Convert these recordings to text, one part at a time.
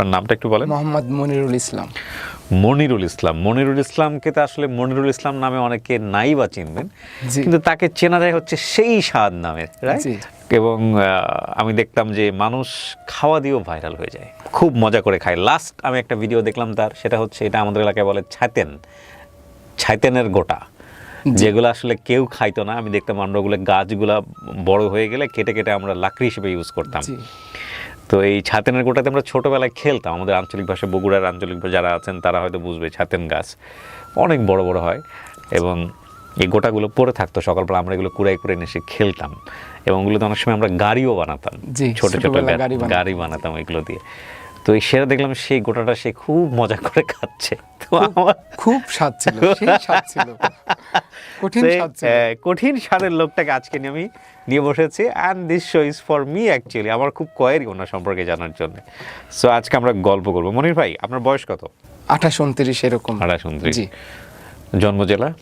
আপনার নামটা একটু বলেন? মোহাম্মদ মনিরুল ইসলাম। মনিরুল ইসলাম। মনিরুল ইসলামকে তো আসলে মনিরুল ইসলাম নামে অনেকে নাই বা চিনবেন কিন্তু তাকে চেনা যায় হচ্ছে সেই স্বাদ নামে এবং আমি দেখতাম যে মানুষ খাওয়া দিয়েও ভাইরাল হয়ে যায়। খুব মজা করে খায়। লাস্ট আমি একটা ভিডিও দেখলাম তার সেটা হচ্ছে এটা আমাদের এলাকায় বলে ছাতেন। ছাইতেনের গোটা। যেগুলো আসলে কেউ খাইতো না। আমি দেখতাম আমরা ওগুলো গাছগুলা বড় হয়ে গেলে কেটে কেটে আমরা লাকড়ি হিসেবে ইউজ করতাম। তো এই ছাতেনের গোটাতে আমরা ছোটোবেলায় খেলতাম। আমাদের আঞ্চলিক ভাষা বগুড়ার আঞ্চলিক যারা আছেন তারা হয়তো বুঝবে ছাতেন গাছ অনেক বড় বড় হয় এবং এই গোটাগুলো পরে থাকতো। সকালবেলা আমরা এগুলো কুড়াই করে এনে এসে খেলতাম এবং ওগুলোতে অনেক সময় আমরা গাড়িও বানাতাম। ছোট ছোট গাড়ি বানাতাম। এগুলো দিয়ে। তো এই সেরা দেখলাম সেই গোটাটা সে খুব মজা করে খাচ্ছে খুব স্বাদ ছিল সেই স্বাদ ছিল। কঠিন স্বাদ ছিল। কঠিন স্বাদের লোকটাকে আজকে নিয়ে আমি নিয়ে বসেছি। And this show is for me actually আমার খুব কয়েরই ওনার সম্পর্কে জানার জন্য। সো আজকে আমরা গল্প করব। মনির ভাই আপনার বয়স কত? আঠাশ উনত্রিশ এরকম। আড়াইশ উনত্রিশ। জি। জন্ম জেলা?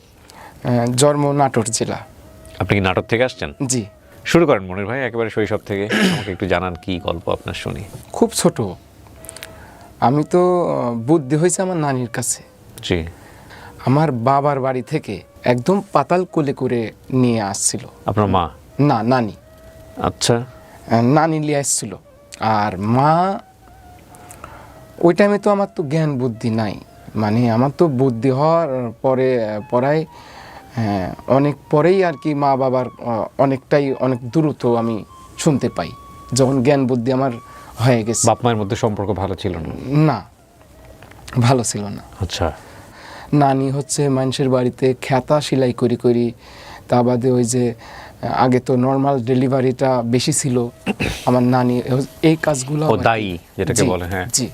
জন্ম নাটোর জেলা। আপনি কি নাটোর থেকে আসছেন? জি। শুরু করেন মনির ভাই একেবারে শৈশব থেকে। আমাকে একটু জানান কি গল্প আপনার শুনি। খুব ছোট। আমি তো বুদ্ধি হয়েছে আমার নানির কাছে। জি। আমার বাবার বাড়ি থেকে একদম পাতাল কোলে করে নিয়ে আসছিল। আপনার মা? না নানি। আচ্ছা। নানি নিয়ে আসছিল। আর মা ওই টাইমে তো আমার তো জ্ঞান বুদ্ধি নাই। মানে আমার তো বুদ্ধি হওয়ার পরে পড়ায় অনেক পরেই আর কি মা বাবার অনেকটাই অনেক দ্রুত আমি শুনতে পাই। যখন জ্ঞান বুদ্ধি আমার হয়ে গেছে। বাপ মায়ের মধ্যে সম্পর্ক ভালো ছিল না? না ভালো ছিল না। আচ্ছা। নানি হচ্ছে মানুষের বাড়িতে খেতা সেলাই করি করি তা বাদে ওই যে আগে তো নর্মাল ডেলিভারিটা বেশি ছিল। আমার নানি এই কাজগুলো দায়ী যেটাকে বলে হ্যাঁ। জি।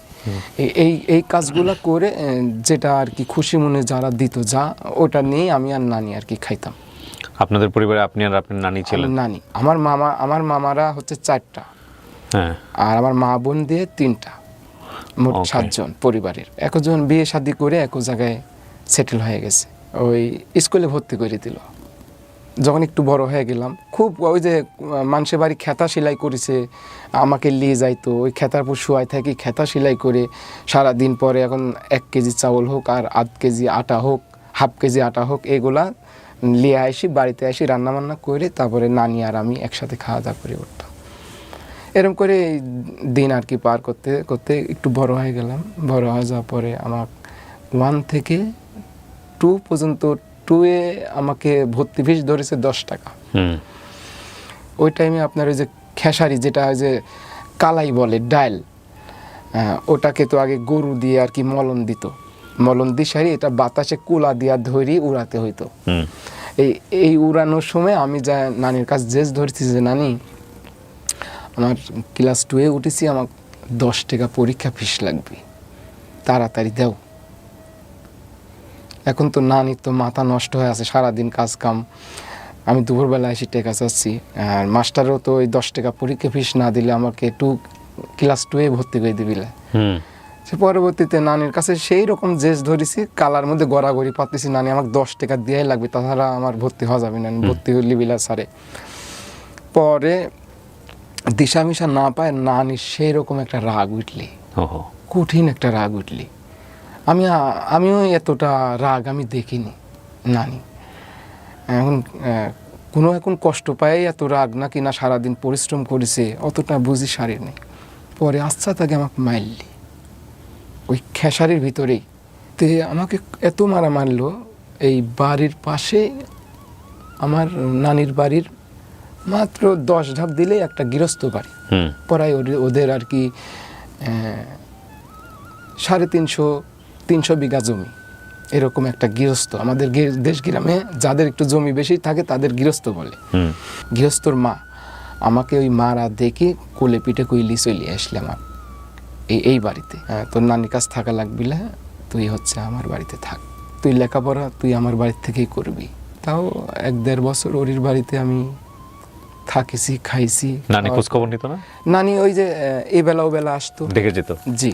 এই- এই কাজগুলো করে যেটা আর কি খুশি মনে যারা দিত যা ওটা নিয়ে আমি আর নানি আর কি খাইতাম। আপনাদের পরিবারে আপনি আর আপনার নানি ছিলেন? নানি আমার মামা আমার মামারা হচ্ছে চারটা। আর আমার মা বোন দিয়ে তিনটা মোট সাতজন পরিবারের। একজন বিয়ে শাদি করে এক জায়গায় সেটেল হয়ে গেছে। ওই স্কুলে ভর্তি করে দিল। যখন একটু বড় হয়ে গেলাম খুব ওই যে মানুষের বাড়ি খেতা সেলাই করেছে আমাকে নিয়ে যাইতো ওই খেতার পর শুয়াই থাকি খেতা সেলাই করে সারা দিন পরে এখন এক কেজি চাউল হোক আর আধ কেজি আটা হোক হাফ কেজি আটা হোক এগুলা নিয়ে আসি বাড়িতে আসি রান্না বান্না করে তারপরে নানি আর আমি একসাথে খাওয়া দাওয়া করে উঠতাম। এরকম করে এই দিন আর কি পার করতে করতে একটু বড় হয়ে গেলাম। বড় হয়ে যাওয়ার পরে আমার ওয়ান থেকে টু পর্যন্ত টুয়ে আমাকে ভর্তি ফিস ধরেছে দশ টাকা। হুম। ওই টাইমে আপনার ওই যে খেসারি যেটা ওই যে কালাই বলে ডাল আহ, ওটাকে তো আগে গরু দিয়ে আর কি মলন দিত। মলন দিয়ে সারি এটা বাতাসে কুলা দিয়া ধরি উড়াতে হইতো। এই এই উড়ানোর সময় আমি যা নানির কাছে জেস ধরছি যে নানি আমার ক্লাস টুয়ে উঠেছি আমার দশ টাকা পরীক্ষা ফিস লাগবে। তাড়াতাড়ি দাও। এখন তো নানির তো মাথা নষ্ট হয়ে আছে সারাদিন কাজ কাম। আমি দুপুরবেলা এসে টেকা চাচ্ছি। আর মাস্টারও তো ওই দশ টাকা পরীক্ষা ফিস না দিলে আমাকে টু ক্লাস টুয়ে ভর্তি করে দিবিলে সে পরবর্তীতে নানির কাছে সেই রকম জেস ধরেছি কালার মধ্যে গড়াগড়ি পাচ্ছি নানি আমাকে দশ টাকা দিয়াই লাগবে তাছাড়া আমার ভর্তি হওয়া যাবে না ভর্তি হলি বিলা সারে পরে দিশা মিশা না পায় নানি সেই রকম একটা রাগ উঠলি। কঠিন একটা রাগ উঠলি। আমি আমিও এতটা রাগ আমি দেখিনি নানি। এখন কোনো এখন কষ্ট পায় এত রাগ নাকি না সারাদিন পরিশ্রম করেছে অতটা বুঝি সারি নেই। পরে আচ্ছা তাকে আমাকে মারলি। ওই খেসারির ভিতরেই। তে আমাকে এত মারা মারলো এই বাড়ির পাশে আমার নানির বাড়ির মাত্র দশ ধাপ দিলেই একটা গৃহস্থ বাড়ি। হুম। পড়ায় ওদের- আর কি সাড়ে তিনশো তিনশো বিঘা জমি। এরকম একটা গৃহস্থ। আমাদের দেশ গ্রামে যাদের একটু জমি বেশি থাকে তাদের গৃহস্থ বলে। গৃহস্থর মা। আমাকে ওই মারা দেখে কোলে পিঠে কইলি চলে আসলে আমার। এই এই বাড়িতে। হ্যাঁ, তোর নানির কাছ থাকা লাগবি না তুই হচ্ছে আমার বাড়িতে থাক। তুই লেখাপড়া তুই আমার বাড়ি থেকেই করবি। তাও এক দেড় বছর ওরির বাড়িতে আমি থাকিছি খাইছি। নানি খোঁজ খবর নিত না? নানি ওই যে এই বেলা ও বেলা আসতো। দেখে যেত? জি।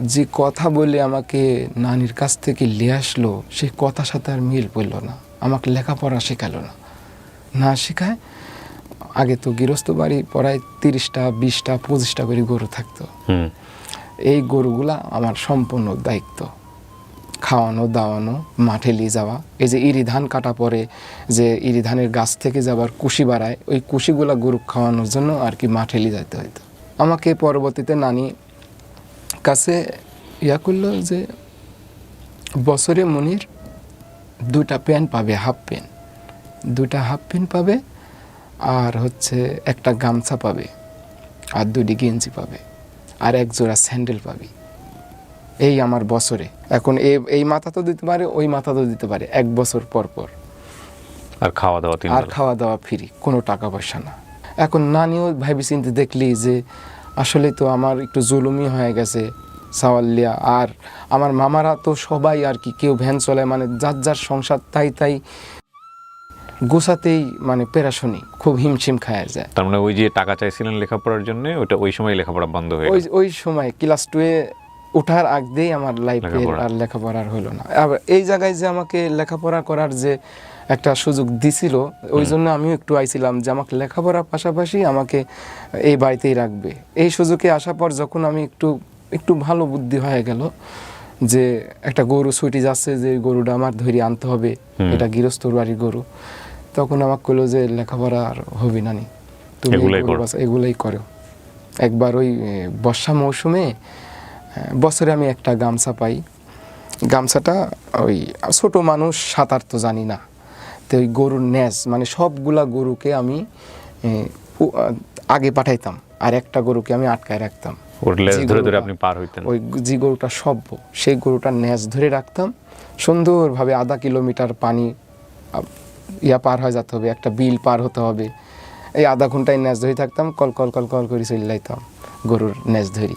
যে কথা বলে আমাকে নানির কাছ থেকে নিয়ে আসলো সেই কথার সাথে আর মিল পড়ল না। আমাকে লেখাপড়া শেখালো না। না শেখায় আগে তো গৃহস্থ বাড়ি পড়ায় তিরিশটা বিশটা পঁচিশটা করে গরু থাকতো। হুম। এই গরুগুলা আমার সম্পূর্ণ দায়িত্ব। খাওয়ানো, দাওয়ানো, মাঠে নিয়ে যাওয়া। এই যে ইরি ধান কাটা পরে যে ইরি ধানের গাছ থেকে যাবার কুশি বাড়ায়, ওই কুশিগুলা গরু খাওয়ানোর জন্য আর কি মাঠে নিয়ে যেতে হতো আমাকে পরবর্তীতে নানি কাছে ইয়া করল যে, বছরে মনির দুটা প্যান্ট পাবে, হাফ প্যান্ট দুটা হাফ প্যান্ট পাবে আর হচ্ছে একটা গামছা পাবে আর দুটি গেঞ্জি পাবে আর এক জোড়া স্যান্ডেল পাবি। এই আমার বছরে। এখন এই মাথা তো দিতে পারে ওই মাথা তো দিতে পারে এক বছর পর পর। আর খাওয়া দাওয়া আর খাওয়া দাওয়া ফ্রি কোনো টাকা পয়সা না। এখন নানিও ভাবি চিন্তে দেখলি যে আসলে তো আমার একটু জুলুমি হয়ে গেছে সাওয়াল্লিয়া আর আমার মামারা তো সবাই আর কি কেউ ভ্যান চলায় মানে যার যার সংসার তাই তাই গোছাতেই মানে পেরাশনি খুব হিমশিম খায়া যায়। তার মানে ওই যে টাকা চাইছিলেন লেখাপড়ার জন্য ওটা ওই সময় লেখাপড়া বন্ধ হয়ে ওই ওই সময় ক্লাস টুয়ে ওঠার আগ দিয়েই আমার লাইফে আর লেখাপড়ার হলো না। আবার এই জায়গায় যে আমাকে লেখাপড়া করার যে একটা সুযোগ দিছিল ওই জন্য আমিও একটু আইছিলাম যে আমাকে লেখাপড়ার পাশাপাশি আমাকে এই বাড়িতেই রাখবে। এই সুযোগে আসার পর যখন আমি একটু একটু ভালো বুদ্ধি হয়ে গেল যে একটা গরু ছুটি যাচ্ছে যে গরুটা আমার ধরে আনতে হবে এটা গৃহস্থর বাড়ির গরু তখন আমাকে কইলো যে লেখাপড়া আর হবে না নি। তুমি এগুলাই করো। একবার ওই বর্ষা মৌসুমে বছরে আমি একটা গামছা পাই। গামছাটা ওই ছোট মানুষ সাঁতার তো জানি না। তো ওই গরুর ন্যাজ মানে সবগুলা গরুকে আমি আগে পাঠাইতাম আর একটা গরুকে আমি আটকায় রাখতাম। আপনি পার হইতেন। ওই যে গরুটা সভ্য সেই গরুটার ন্যাজ ধরে রাখতাম। সুন্দরভাবে আধা কিলোমিটার পানি ইয়া পার হয়ে যেতে হবে একটা বিল পার হতে হবে। এই আধা ঘন্টায় ন্যাজ ধরে থাকতাম কল কল কল কল করে চলে যাইতাম গরুর ন্যাজ ধরি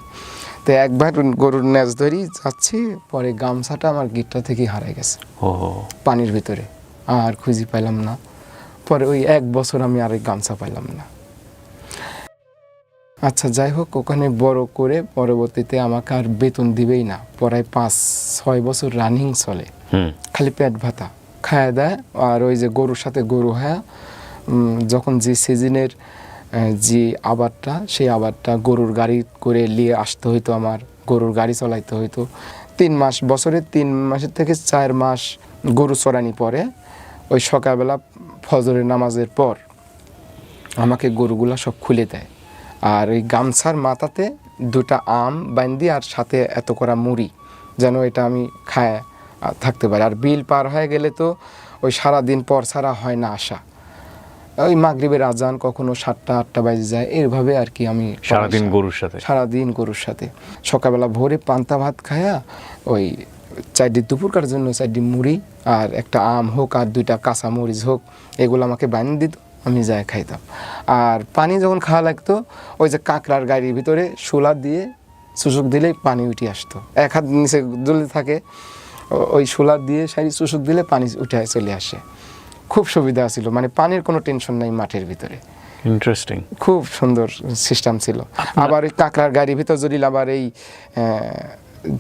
তো একবার গরুর ন্যাজ ধরি যাচ্ছি পরে গামছাটা আমার গিটটা থেকে হারাই গেছে। পানির ভিতরে আর খুঁজি পাইলাম না। পরে ওই এক বছর আমি আর গামছা পাইলাম না। আচ্ছা যাই হোক ওখানে বড় করে পরবর্তীতে আমাকে আর বেতন দিবেই না। পরে পাঁচ ছয় বছর রানিং চলে। হুম। খালি পেট ভাতা। খায় দেয় আর ওই যে গরুর সাথে গরু হ্যাঁ যখন যে সিজনের যে আবারটা, সেই আবারটা গরুর গাড়ি করে নিয়ে আসতে হইতো আমার, গরুর গাড়ি চালাইতে হইতো। তিন মাস, বছরে তিন মাসের থেকে চার মাস গরু চড়ানি পরে ওই সকালবেলা ফজরের নামাজের পর আমাকে গরুগুলা সব খুলে দেয়। আর ওই গামছার মাথাতে দুটা আম বান্দি আর সাথে এত করা মুড়ি যেন এটা আমি খায়, থাকতে পারি। আর বিল পার হয়ে গেলে তো ওই সারা দিন পর ছাড়া হয় না আসা ওই মাগরিবের আজান কখনো সাতটা আটটা বাজে যায় এইভাবে আর কি আমি সারাদিন গরুর সাথে? সারাদিন গরুর সাথে। সকালবেলা ভোরে পান্তা ভাত খায়া ওই চারটি দুপুরকার জন্য চারটি মুড়ি আর একটা আম হোক আর দুইটা কাঁচা মরিচ হোক এগুলো আমাকে বানিয়ে দিত আমি যাই খাইতাম। আর পানি যখন খাওয়া লাগতো ওই যে কাঁকড়ার গাড়ির ভিতরে শোলা দিয়ে চুষক দিলেই পানি উঠে আসতো। এক হাত নিচে দুলে থাকে ওই শোলা দিয়ে সারি চুষক দিলে পানি উঠে চলে আসে। খুব সুবিধা ছিল। মানে পানির কোনো টেনশন নাই মাঠের ভিতরে। ইন্টারেস্টিং খুব সুন্দর সিস্টেম ছিল। আবার ওই কাঁকড়ার গাড়ির ভিতর যদি আবার এই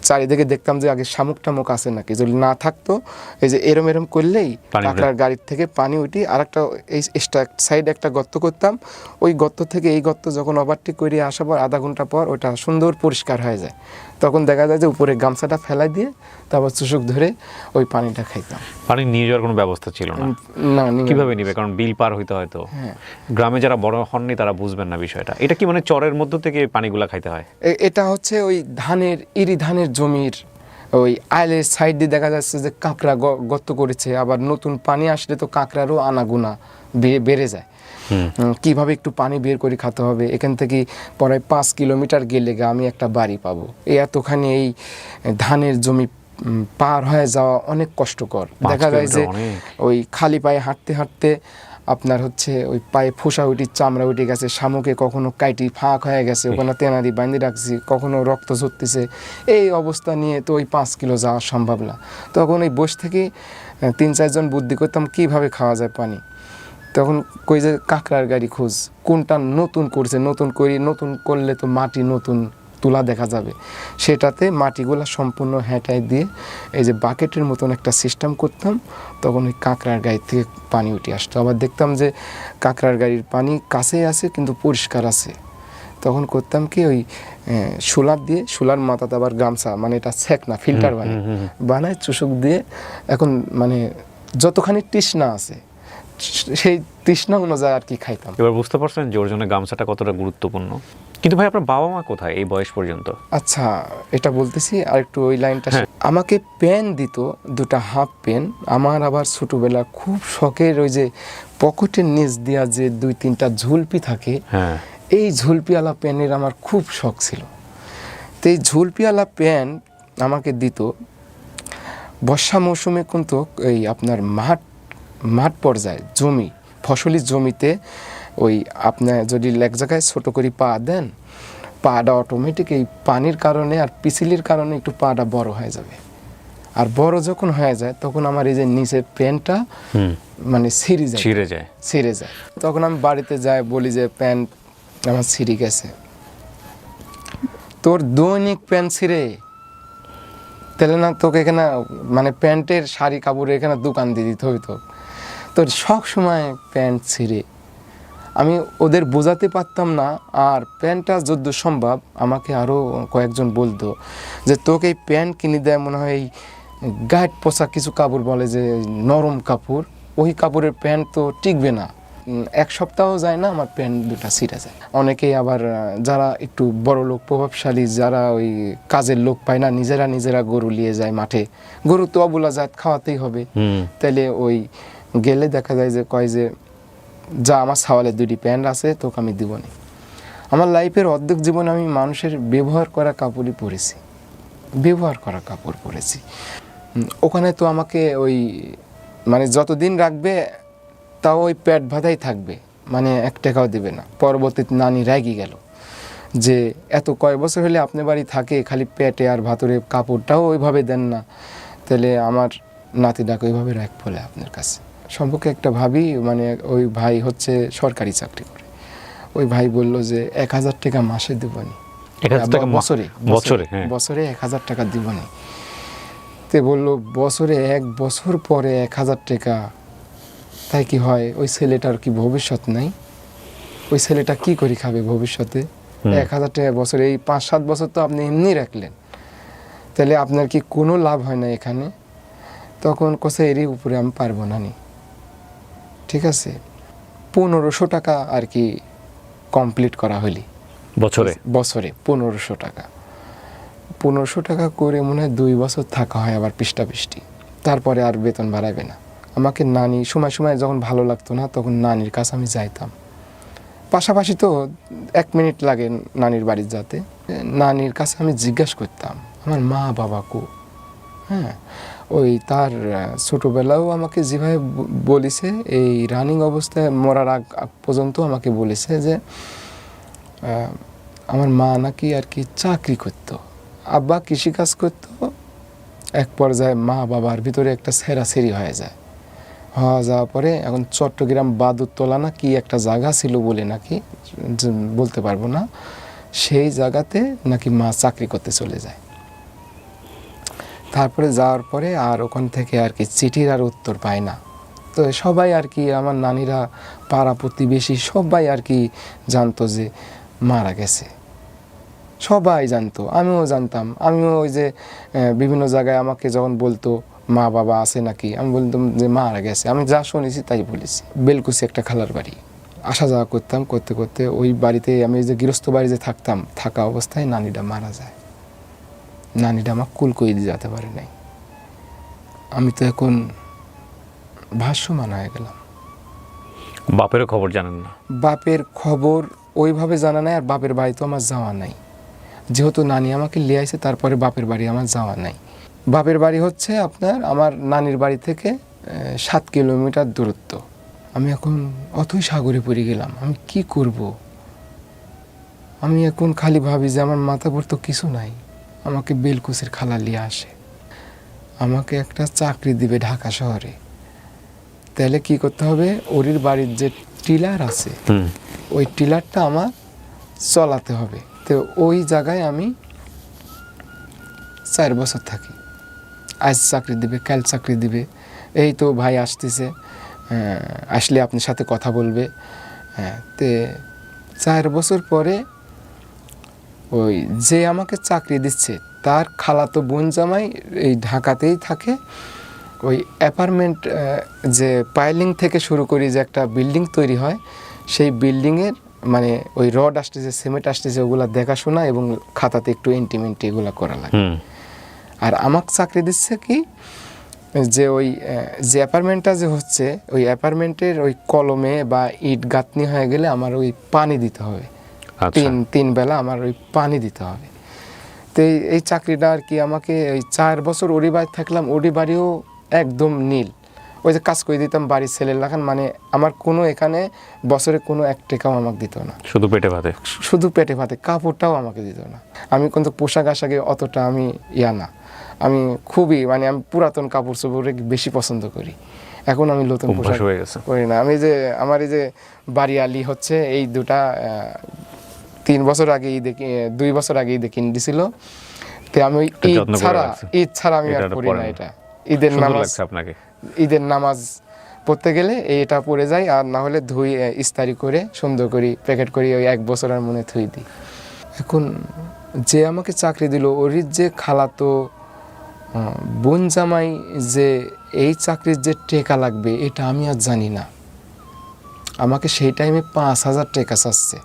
চারিদিকে দেখতাম যে আগে শামুক টামুক আছে নাকি? যদি না থাকতো এই যে এরম এরম করলেই কাঁকড়ার গাড়ির থেকে পানি উঠি আর একটা এই সাইডে একটা গর্ত করতাম। ওই গর্ত থেকে এই গর্ত যখন ওভারটেক করে আসার পর আধা ঘণ্টা পর ওটা সুন্দর পরিষ্কার হয়ে যায়। তখন দেখা যায় যে উপরে গামছাটা ফেলাই দিয়ে তারপর চুষক ধরে ওই পানিটা খাইতাম। পানি নিয়ে যাওয়ার কোনো ব্যবস্থা ছিল না? না কীভাবে নিবে? কারণ বিল পার হইতে হয়তো। হ্যাঁ। গ্রামে যারা বড় হননি তারা বুঝবেন না বিষয়টা। এটা কি মানে চরের মধ্য থেকে পানিগুলা খাইতে হয়? এটা হচ্ছে ওই ধানের ইরি ধানের জমির ওই আইলের সাইড দিয়ে দেখা যাচ্ছে যে কাঁকড়া গ- গর্ত করেছে। আবার নতুন পানি আসলে তো কাঁকড়ারও আনাগুনা বেড়ে যায়। কীভাবে একটু পানি বের করে খাতে হবে? এখান থেকে প্রায় পাঁচ কিলোমিটার গেলে গা আমি একটা বাড়ি পাবো। এই এতখানি এই ধানের জমি পার হয়ে যাওয়া অনেক কষ্টকর। দেখা যায় যে ওই খালি পায়ে হাঁটতে হাঁটতে আপনার হচ্ছে ওই পায়ে ফোসা উঠি চামড়া উঠে গেছে শামুকে কখনো কাইটি ফাঁক হয়ে গেছে ওখানে তেনারি বাঁধি রাখছি কখনো রক্ত ঝরতেছে। এই অবস্থা নিয়ে তো ওই পাঁচ কিলো যাওয়া সম্ভব না। তখন ওই বসে থেকে তিন চারজন বুদ্ধি করতাম কীভাবে খাওয়া যায় পানি। তখন কই যে কাঁকড়ার গাড়ি খোঁজ কোনটা নতুন করছে নতুন করি নতুন করলে তো মাটি নতুন তোলা দেখা যাবে। সেটাতে মাটিগুলা সম্পূর্ণ হ্যাঁটায় দিয়ে এই যে বাকেটের মতন একটা সিস্টেম করতাম তখন ওই কাঁকড়ার গাড়ি থেকে পানি উঠে আসতো। আবার দেখতাম যে কাঁকড়ার গাড়ির পানি কাছেই আছে কিন্তু পরিষ্কার আছে। তখন করতাম কি ওই সোলার দিয়ে সোলার মাথাতে আবার গামছা মানে এটা সেক না ফিল্টার বানায়। বানায় চুষক দিয়ে এখন মানে যতখানি তৃষ্ণা আছে সেই তৃষ্ণা অনুযায়ী আর কি খাইতাম। এবার বুঝতে পারছেন যে ওর জন্য গামছাটা কতটা গুরুত্বপূর্ণ। কিন্তু ভাই আপনার বাবা মা কোথায় এই বয়স পর্যন্ত? আচ্ছা এটা বলতেছি আর একটু ওই লাইনটা হ্যাঁ। আমাকে পেন দিত দুটা হাফ পেন। আমার আবার ছোটবেলা খুব শখের ওই যে পকেটের নিচ দিয়া যে দুই তিনটা ঝুলপি থাকে হ্যাঁ। এই ঝুলপিওয়ালা পেনের আমার খুব শখ ছিল। তো এই ঝুলপিওয়ালা পেন আমাকে দিত। বর্ষা মৌসুমে কিন্তু এই আপনার মাঠ মাঠ পর্যায়ে জমি ফসলি জমিতে ওই আপনার যদি এক জায়গায় ছোটো করে পা দেন পাটা অটোমেটিক এই পানির কারণে আর পিছিলির কারণে একটু পাটা বড় হয়ে যাবে। আর বড় যখন হয়ে যায় তখন আমার এই যে নিচের হুম। মানে ছিঁড়ে যায়। ছিঁড়ে যায়। ছিঁড়ে যায়। তখন আমি বাড়িতে যাই বলি যে প্যান্ট আমার ছিঁড়ে গেছে। তোর দৈনিক প্যান্ট ছিঁড়ে। তাহলে না তোকে এখানে মানে প্যান্টের শাড়ি কাপড় এখানে দোকান দিয়ে দিতে হবে তো। তোর সব সময় প্যান্ট ছিঁড়ে। আমি ওদের বোঝাতে পারতাম না আর প্যান্টটা যদ্দ সম্ভব আমাকে আরও কয়েকজন বলতো যে তোকে এই প্যান্ট কিনে দেয় মনে হয় এই গাইড পোশাক কিছু কাপড় বলে যে নরম কাপড়। ওই কাপড়ের প্যান্ট তো টিকবে না। এক সপ্তাহ যায় না আমার প্যান্ট দুটা ছিঁড়ে যায়। অনেকেই আবার যারা একটু বড় লোক প্রভাবশালী যারা ওই কাজের লোক পায় না নিজেরা নিজেরা গরু নিয়ে যায় মাঠে। গরু তো অবলা জাত খাওয়াতেই হবে। তাহলে ওই গেলে দেখা যায় যে কয় যে, যা আমার সাওয়ালের দুটি প্যান্ট আছে, তোকে আমি দিব না। আমার লাইফের অর্ধেক জীবনে আমি মানুষের ব্যবহার করা কাপড়ই পরেছি। ব্যবহার করা কাপড় পরেছি। ওখানে তো আমাকে ওই মানে যতদিন রাখবে, তাও ওই প্যাট বাঁধাই থাকবে। মানে এক টাকাও দেবে না। পরবর্তীতে নানি রেগে গেল যে, এত কয় বছর হলে আপনি বাড়ি থাকে, খালি পেটে আর ভাতরে কাপড়টাও ওইভাবে দেন না। তাহলে আমার নাতিটাকে ওইভাবে রাখ বলে আপনার কাছে? সম্পর্কে একটা ভাবি মানে ওই ভাই হচ্ছে সরকারি চাকরি করে। ওই ভাই বলল যে এক হাজার টাকা মাসে দেবনি। বছরে বছরে, হ্যাঁ। বছরে এক হাজার টাকা দিবনি। তে বলল বছরে এক বছর পরে এক হাজার টাকা তাই কি হয়? ওই ছেলেটার কি ভবিষ্যৎ নাই? ওই ছেলেটা কি করে খাবে ভবিষ্যতে? এক হাজার টাকা বছরে এই পাঁচ সাত বছর তো আপনি এমনি রাখলেন। তাহলে আপনার কি কোনো লাভ হয় না এখানে? তখন কোসে এরই উপরে আমি পারব না নি। ঠিক আছে? পনেরোশো টাকা আর কি কমপ্লিট করা হলি বছরে? বছরে পনেরোশো টাকা। পনেরোশো টাকা করে মনে হয় দুই বছর থাকা হয় আবার পৃষ্ঠা পৃষ্টি। তারপরে আর বেতন বাড়াবে না। আমাকে নানি সময় সময় যখন ভালো লাগতো না তখন নানির কাছে আমি যাইতাম। পাশাপাশি তো এক মিনিট লাগে নানির বাড়ির যাতে। নানির কাছে আমি জিজ্ঞেস করতাম আমার মা বাবা কো? হ্যাঁ? ওই তার ছোটবেলাও আমাকে যেভাবে বলেছে, এই রানিং অবস্থায় মরার আগ পর্যন্ত আমাকে বলেছে যে আমার মা নাকি আর কি চাকরি করতো, আব্বা কৃষিকাজ করতো, এক পর্যায়ে মা বাবার ভিতরে একটা সেরাসেরি হয়ে যায়। হওয়া যাওয়ার পরে এখন চট্টগ্রাম বাদুরতলা না কি একটা জায়গা ছিল বলে নাকি বলতে পারব না, সেই জায়গাতে নাকি মা চাকরি করতে চলে যায়। তারপরে যাওয়ার পরে আর ওখান থেকে আর কি চিঠির আর উত্তর পায় না। তো সবাই আর কি আমার নানিরা, পাড়া প্রতিবেশী সবাই আর কি জানতো যে মারা গেছে। সবাই জানতো, আমিও জানতাম। আমিও ওই যে বিভিন্ন জায়গায় আমাকে যখন বলতো, মা বাবা আছে নাকি? আমি বলতাম যে মারা গেছে। আমি যা শুনেছি তাই বলেছি। বেলকুচি একটা খালার বাড়ি। আসা যাওয়া করতাম, করতে করতে ওই বাড়িতে আমি যে গৃহস্থ বাড়িতে থাকতাম, থাকা অবস্থায় নানিটা মারা যায়। নানিটা আমার কুল কই দিয়ে যেতে পারে নাই। আমি তো এখন ভাষ্যমান হয়ে গেলাম। বাপেরও খবর জানেন না? বাপের খবর ওইভাবে জানা নাই আর বাপের বাড়ি তো আমার যাওয়া নাই। যেহেতু নানি আমাকে লিয়ে আইছে তারপরে বাপের বাড়ি আমার যাওয়া নাই। বাপের বাড়ি হচ্ছে আপনার আমার নানির বাড়ি থেকে সাত কিলোমিটার দূরত্ব। আমি এখন অতই সাগরে পড়ে গেলাম। আমি কি করব? আমি এখন খালি ভাবি যে আমার মাথা পর তো কিছু নাই। আমাকে বেলকুচের খালা নিয়ে আসে। আমাকে একটা চাকরি দিবে ঢাকা শহরে। তাহলে কি করতে হবে? ওরির বাড়ির যে টিলার আছে ওই টিলারটা আমার চলাতে হবে। তো ওই জায়গায় আমি চার বছর থাকি। আজ চাকরি দিবে কাল চাকরি দিবে। এই তো ভাই আসতেছে আসলে আপনার সাথে কথা বলবে। হ্যাঁ তে চার বছর পরে ওই যে আমাকে চাকরি দিচ্ছে তার খালাতো বোন জামাই এই ঢাকাতেই থাকে। ওই অ্যাপার্টমেন্ট যে পাইলিং থেকে শুরু করি যে একটা বিল্ডিং তৈরি হয় সেই বিল্ডিংয়ের মানে ওই রড আসতেছে সিমেন্ট আসতেছে ওগুলা দেখাশোনা এবং খাতাতে একটু এন্টিমেন্ট এগুলা করা লাগে। আর আমাকে চাকরি দিচ্ছে কি যে ওই যে অ্যাপার্টমেন্টটা যে হচ্ছে ওই অ্যাপার্টমেন্টের ওই কলমে বা ইট গাঁথনি হয়ে গেলে আমার ওই পানি দিতে হবে। তিন তিন বেলা আমার ওই পানি দিতে হবে। তো এই চাকরিটা আর কি আমাকে ওই চার বছর ওরি বাড়ি থাকলাম ওরি বাড়িও একদম নীল। ওই যে কাজ করে দিতাম বাড়ির ছেলের লাগান মানে আমার কোনো এখানে বছরে কোনো এক টাকাও আমাকে দিত না। শুধু পেটে ভাতে? শুধু পেটে ভাতে কাপড়টাও আমাকে দিত না। আমি কিন্তু পোশাক আশাকে অতটা আমি ইয়া না। আমি খুবই মানে আমি পুরাতন কাপড় চোপড়ে বেশি পছন্দ করি। এখন আমি নতুন পোশাক করি না। আমি যে আমার এই যে বাড়িয়ালি হচ্ছে এই দুটা তিন বছর আগে ঈদে কি- দুই বছর আগে ঈদে কিনে দিছিল তো আমি ঈদ ছাড়া ঈদ ছাড়া আমি আর পড়ি না। এটা। ঈদের নামাজ আপনাকে। ঈদের নামাজ পড়তে গেলে এটা পড়ে যাই আর না হলে ধুই ইস্তারি করে সুন্দর করি প্যাকেট করি ওই এক বছর আর মনে থুই দিই। এখন যে আমাকে চাকরি দিল ওরই যে খালাতো বোন জামাই যে এই চাকরির যে টেকা লাগবে এটা আমি আর জানি না। আমাকে সেই টাইমে পাঁচ হাজার টাকা চাচ্ছে।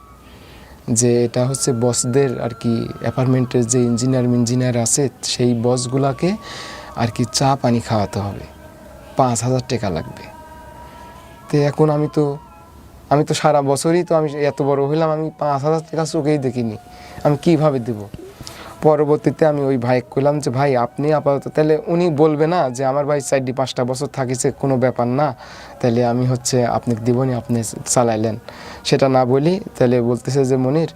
যে এটা হচ্ছে বসদের আর কি অ্যাপার্টমেন্টের যে ইঞ্জিনিয়ার ইঞ্জিনিয়ার আছে, সেই বসগুলাকে আর কি চা পানি খাওয়াতে হবে। পাঁচ হাজার টাকা লাগবে। তো এখন আমি তো আমি তো সারা বছরই তো আমি এত বড় হইলাম, আমি পাঁচ হাজার টাকা চোখেই দেখিনি। আমি কীভাবে দেব? পরবর্তীতে আমি ওই ভাই কইলাম যে ভাই আপনি আপাতত তাহলে উনি বলবে না যে আমার ভাই চারটি পাঁচটা বছর থাকিছে কোনো ব্যাপার না। তাহলে আমি হচ্ছে আপনি দিবনি আপনি চালাইলেন। সেটা না বলি তাহলে বলতেছে যে মনির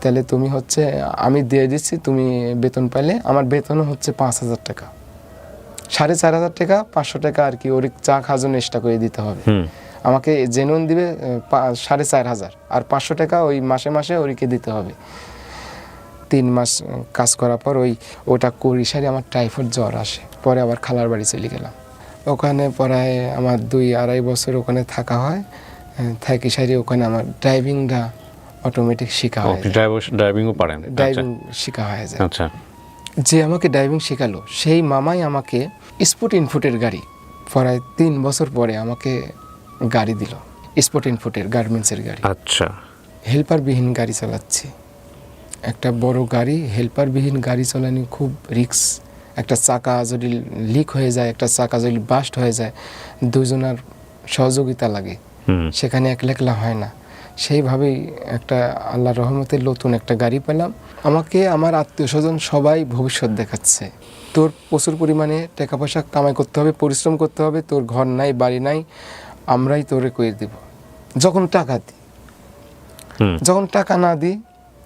তাহলে তুমি হচ্ছে আমি দিয়ে দিচ্ছি তুমি বেতন পাইলে আমার বেতনও হচ্ছে পাঁচ হাজার টাকা। সাড়ে চার হাজার টাকা পাঁচশো টাকা আর কি ওর চা খাওয়ার জন্য এক্সট্রা করে দিতে হবে। আমাকে জেনুন দিবে সাড়ে চার হাজার। আর পাঁচশো টাকা ওই মাসে মাসে ওরিকে দিতে হবে। তিন মাস কাজ করার পর ওই ওটা করি সারি আমার টাইফয়েড জ্বর আসে। পরে আবার খালার বাড়ি চলে গেলাম। ওখানে প্রায় আমার দুই আড়াই বছর ওখানে থাকা হয়। থাকি সারি ওখানে আমার ড্রাইভিংটা অটোমেটিক শেখা হয় ড্রাইভিংও পারেন? আচ্ছা। ড্রাইভিং শেখা হয়ে যায়। আচ্ছা। যে আমাকে ড্রাইভিং শেখালো সেই মামাই আমাকে স্পোর্ট ইনফুটের গাড়ি প্রায় তিন বছর পরে আমাকে গাড়ি দিল। স্পোর্ট ইনফুটের গার্মেন্টসের গাড়ি। আচ্ছা। হেল্পারবিহীন গাড়ি চালাচ্ছি। একটা বড় গাড়ি হেল্পারবিহীন গাড়ি চালানো খুব রিক্স একটা চাকা যদি লিক হয়ে যায় একটা চাকা যদি বাস্ট হয়ে যায় দুজনের সহযোগিতা লাগে। সেখানে একলা একলা হয় না। সেইভাবেই একটা আল্লাহ রহমতের নতুন একটা গাড়ি পেলাম। আমাকে আমার আত্মীয় স্বজন সবাই ভবিষ্যৎ দেখাচ্ছে। তোর প্রচুর পরিমাণে টাকা পয়সা কামাই করতে হবে পরিশ্রম করতে হবে তোর ঘর নাই বাড়ি নাই আমরাই তোরে করে দেব। যখন টাকা দিই। যখন টাকা না দিই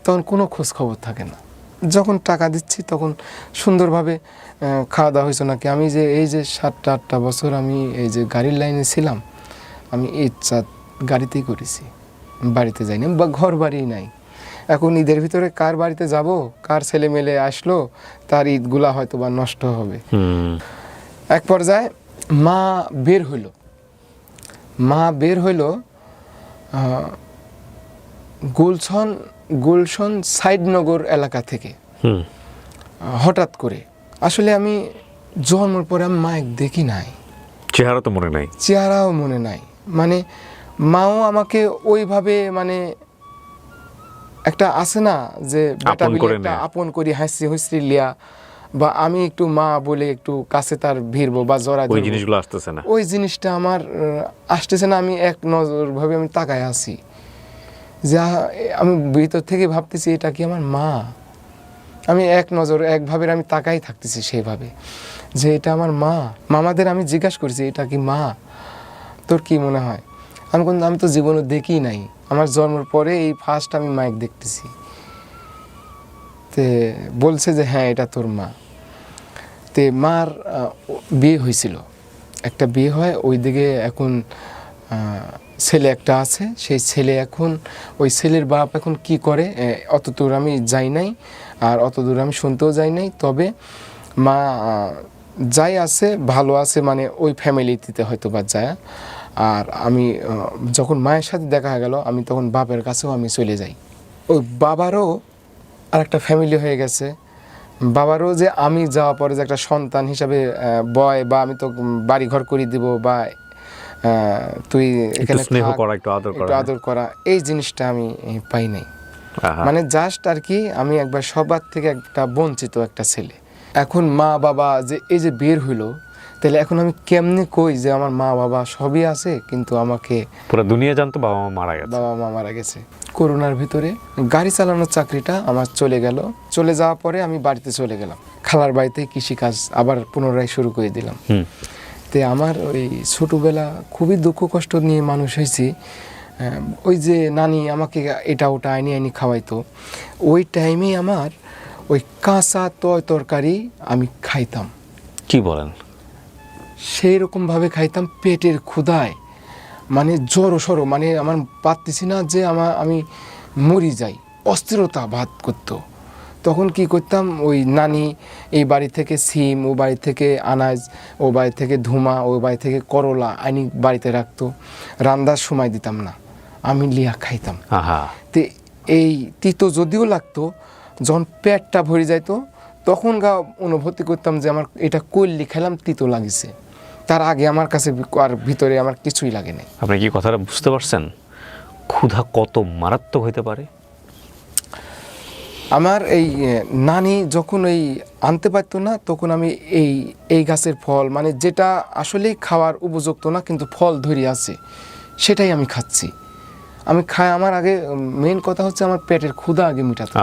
তখন কোনো খোঁজ খবর থাকে না। যখন টাকা দিচ্ছি তখন সুন্দরভাবে খাওয়া দাওয়া হয়েছে নাকি? আমি যে এই যে সাতটা আটটা বছর আমি এই যে গাড়ির লাইনে ছিলাম আমি ইচ্ছা গাড়িতেই করেছি। বাড়িতে যাইনি বা ঘর বাড়ি নাই। এখন ঈদের ভিতরে কার বাড়িতে যাব কার ছেলে মেলে আসলো তার ঈদগুলা হয়তো বা নষ্ট হবে। হুম। এক পর্যায়ে মা বের হইল। মা বের হইল আহ, গুলশন সাইডনগর এলাকা থেকে। হঠাৎ করে। আসলে আমি জন্মের পরে আমি মায়ের দেখি নাই। চেহারা তো মনে নাই। চেহারাও মনে নাই। মানে মাও আমাকে ওইভাবে মানে একটা আছে না যে বেটা আপন করে একটা নেয়। আপন করি হাসি হুসরি লিয়া বা আমি একটু মা বলে একটু কাছে তার ভিড়বো বা জড়া ওই জিনিসগুলো আসতেছে না। ওই জিনিসটা আমার আসতেছে না আমি এক নজর ভাবে আমি তাকায় আছি। যা আমি ভিতর থেকে ভাবতেছি এটা কি আমার মা? আমি এক নজর একভাবে আমি তাকাই থাকতেছি সেইভাবে যে, এটা আমার মা। মামাদের আমি জিজ্ঞাসা করছি, এটা কি মা? তোর কি মনে হয়? আমি কিন্তু আমি তো জীবনে দেখি নাই। আমার জন্মের পরে এই ফার্স্ট আমি মাইক দেখতেছি। তে বলছে যে হ্যাঁ এটা তোর মা। তে মার বিয়ে হয়েছিল। একটা বিয়ে হয়, ওইদিকে এখন ছেলে একটা আছে, সেই ছেলে এখন, ওই ছেলের বাপ এখন কি করে? অত দূর আমি যাই নাই, আর অত দূর আমি শুনতেও যাই নাই। তবে মা, যাই আছে, ভালো আছে মানে ওই ফ্যামিলিতে হয়তো বা যায়। আর আমি যখন মায়ের সাথে দেখা গেল, আমি তখন বাপের কাছেও আমি চলে যাই। ওই বাবারও আর একটা ফ্যামিলি হয়ে গেছে। বাবারও যে আমি যাওয়ার পরে যে একটা সন্তান হিসাবে বয় বা আমি তো বাড়ি ঘর করে দিব বা তুই এখানে স্নেহ করা একটু আদর করা। আদর করা এই জিনিসটা আমি পাই নাই। মানে জাস্ট আর কি আমি একবার সবার থেকে একটা বঞ্চিত একটা ছেলে। এখন মা বাবা যে এই যে বের হইল তাহলে এখন আমি কেমনে কই যে আমার মা বাবা সবই আছে কিন্তু আমাকে পুরো দুনিয়া জানতো বাবা মা মারা গেছে। বাবা মা মারা গেছে। করোনার ভিতরে গাড়ি চালানোর চাকরিটা আমার চলে গেল। চলে যাওয়ার পরে আমি বাড়িতে চলে গেলাম। খালার বাড়িতে কৃষিকাজ আবার পুনরায় শুরু করে দিলাম। হুম। তে আমার ওই ছোটোবেলা খুবই দুঃখ কষ্ট নিয়ে মানুষ হয়েছি। ওই যে নানি আমাকে এটা ওটা আইনি আইনি খাওয়াইতো। ওই টাইমে আমার ওই কাঁচা তয় তরকারি আমি খাইতাম। কি বলেন? সেই রকমভাবে খাইতাম পেটের ক্ষুধায়। মানে জড়ো সড়ো মানে আমার পারতেছি না যে আমার আমি মরি যাই। অস্থিরতা ভাত করতো। তখন কি করতাম? ওই নানি এই বাড়ি থেকে সিম ও বাড়ি থেকে আনাজ ও বাড়ি থেকে ধুমা ও বাড়ি থেকে করলা আনি বাড়িতে রাখতো। রান্দার সময় দিতাম না আমি লিয়া খাইতাম। তে এই তিতো যদিও লাগতো যখন পেটটা ভরে যাইতো তখন গা অনুভূতি করতাম যে আমার এটা করলি খেলাম তিতো লাগিছে। তার আগে আমার কাছে আর ভিতরে আমার কিছুই লাগে নাই। আপনি কি কথাটা বুঝতে পারছেন? ক্ষুধা কত মারাত্মক হইতে পারে? আমার এই নানি যখন এই আনতে পারতো না তখন আমি এই এই গাছের ফল মানে যেটা আসলেই খাওয়ার উপযুক্ত না কিন্তু ফল ধরে আছে সেটাই আমি খাচ্ছি। আমি খাই আমার আগে মেন কথা হচ্ছে আমার পেটের ক্ষুধা আগে মিটাতে।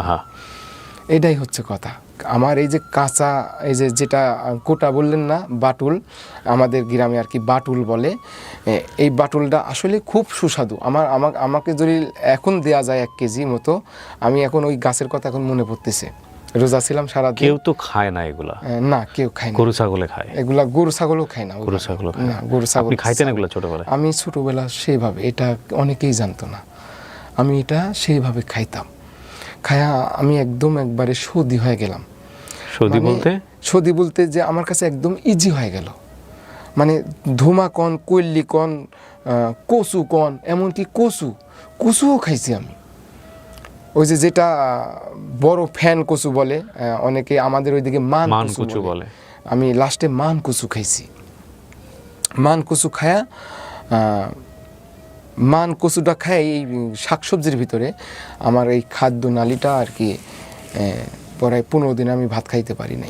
এটাই হচ্ছে কথা। আমার এই যে কাঁচা এই যে যেটা কোটা বললেন না বাটুল আমাদের গ্রামে আর কি বাটুল বলে এই বাটুলটা আসলে খুব সুস্বাদু। আমার আমাকে আমাকে যদি এখন দেয়া যায় এক কেজি মতো আমি এখন ওই গাছের কথা এখন মনে পড়তেছে। রোজা ছিলাম সারা কেউ তো খায় না এগুলা। না কেউ খায় না। গরু ছাগলে খায়। এগুলা গরু ছাগলও খায় না। গরু ছাগলও খায় না। গরু ছাগল খাইতেন এগুলো ছোটবেলায়? আমি ছোটবেলা সেইভাবে এটা অনেকেই জানতো না। আমি এটা সেইভাবে খাইতাম। খায়া আমি একদম একবারে সর্দি হয়ে গেলাম। সর্দি মানে বলতে? সর্দি বলতে যে আমার কাছে একদম ইজি হয়ে গেল। মানে ধুমা কন কৈল্লি কন আহ, কচু কন এমনকি কচু কচুও খাইছি আমি। ওই যে যেটা বড় ফ্যান কচু বলে অনেকে আমাদের ওইদিকে মান কচু বলে। আমি লাস্টে মান কচু খাইছি। মান কচু খায়া মান কচুটা খাই এই শাকসবজির ভিতরে। আমার এই খাদ্য নালীটা আর কি প্রায় পনেরো দিন আমি ভাত খাইতে পারি না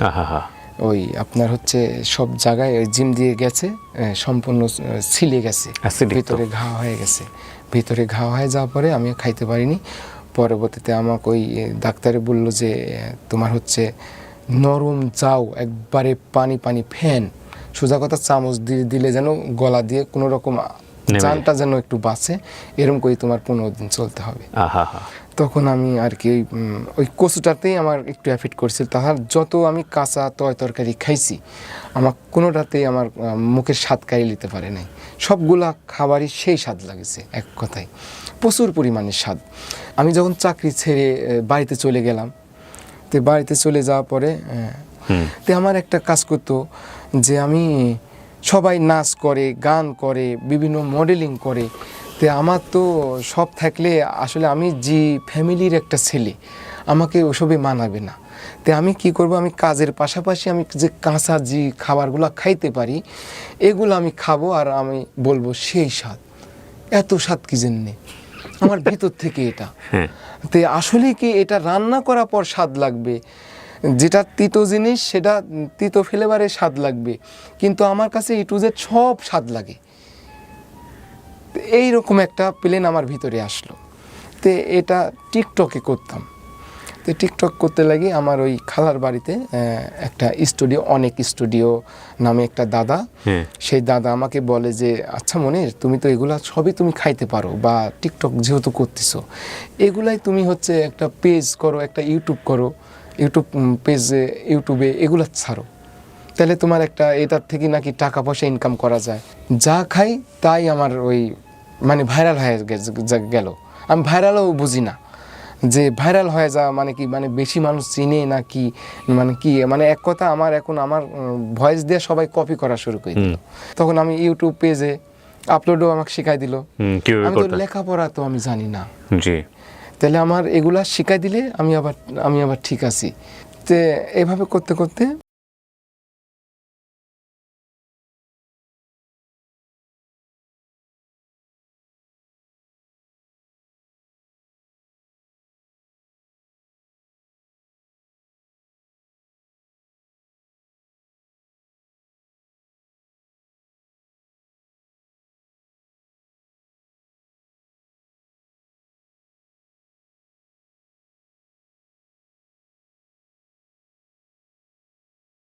ওই আপনার হচ্ছে সব জায়গায় ওই জিম দিয়ে গেছে সম্পূর্ণ ছিলে গেছে। ভিতরে ঘা হয়ে গেছে। ভিতরে ঘা হয়ে যাওয়ার পরে আমি খাইতে পারিনি। পরবর্তীতে আমাকে ওই ডাক্তারে বলল যে তোমার হচ্ছে নরম যাও একবারে পানি পানি ফ্যান। সোজা কথা চামচ দিয়ে দিলে যেন গলা দিয়ে কোনো রকম। জানটা যেন একটু বাঁচে এরকম করে তোমার পনেরো দিন চলতে হবে। তখন আমি আর কি ওই, কচুটাতেই আমার একটু এফেক্ট করছিল। তাহার যত আমি কাঁচা তয় তরকারি খাইছি আমার কোনোটাতেই আমার মুখের স্বাদ কাড়ি নিতে পারে নাই। সবগুলা খাবারই সেই স্বাদ লাগেছে এক কথায়। প্রচুর পরিমাণে স্বাদ। আমি যখন চাকরি ছেড়ে বাড়িতে চলে গেলাম তো বাড়িতে চলে যাওয়ার পরে তে আমার একটা কাজ করতো যে আমি সবাই নাচ করে গান করে বিভিন্ন মডেলিং করে। তে আমার তো সব থাকলে আসলে আমি যে ফ্যামিলির একটা ছেলে আমাকে ওসবে মানাবে না। তে আমি কি করব আমি কাজের পাশাপাশি আমি যে কাঁচা যে খাবারগুলো খাইতে পারি এগুলো আমি খাব আর আমি বলব সেই স্বাদ। এত স্বাদ কি জন্যে? আমার ভিতর থেকে এটা। হ্যাঁ। তে আসলে কি এটা রান্না করার পর স্বাদ লাগবে? যেটা তিতো জিনিস সেটা তিতো ফ্লেভারে স্বাদ লাগবে। কিন্তু আমার কাছে ই টু জেড সব স্বাদ লাগে। এই রকম একটা প্লেন আমার ভিতরে আসলো। তে এটা টিকটকে করতাম। তো টিকটক করতে লাগি আমার ওই খালার বাড়িতে একটা স্টুডিও অনেক স্টুডিও নামে একটা দাদা। হ্যাঁ। সেই দাদা আমাকে বলে যে আচ্ছা মনির তুমি তো এগুলা সবই তুমি খাইতে পারো বা টিকটক যেহেতু করতেছো এগুলাই তুমি হচ্ছে একটা পেজ করো একটা ইউটিউব করো। ইউটিউব পেজে ইউটিউবে এগুলা ছাড়ো। তাহলে তোমার একটা এটার থেকে নাকি টাকা পয়সা ইনকাম করা যায়। যা খাই তাই আমার ওই মানে ভাইরাল হয়ে গেল। আমি ভাইরালও বুঝি না। যে ভাইরাল হয়ে যাওয়া মানে কি? মানে বেশি মানুষ চিনে না কি? মানে কি? মানে এক কথা আমার এখন আমার ভয়েস দিয়ে সবাই কপি করা শুরু করে দিল। তখন আমি ইউটিউব পেজে আপলোডও আমাকে শেখাই দিল। আমি তো লেখাপড়া তো আমি জানি না। জি। তাহলে আমার এগুলা শিখাই দিলে আমি আবার আমি আবার ঠিক আছি। তে এভাবে করতে করতে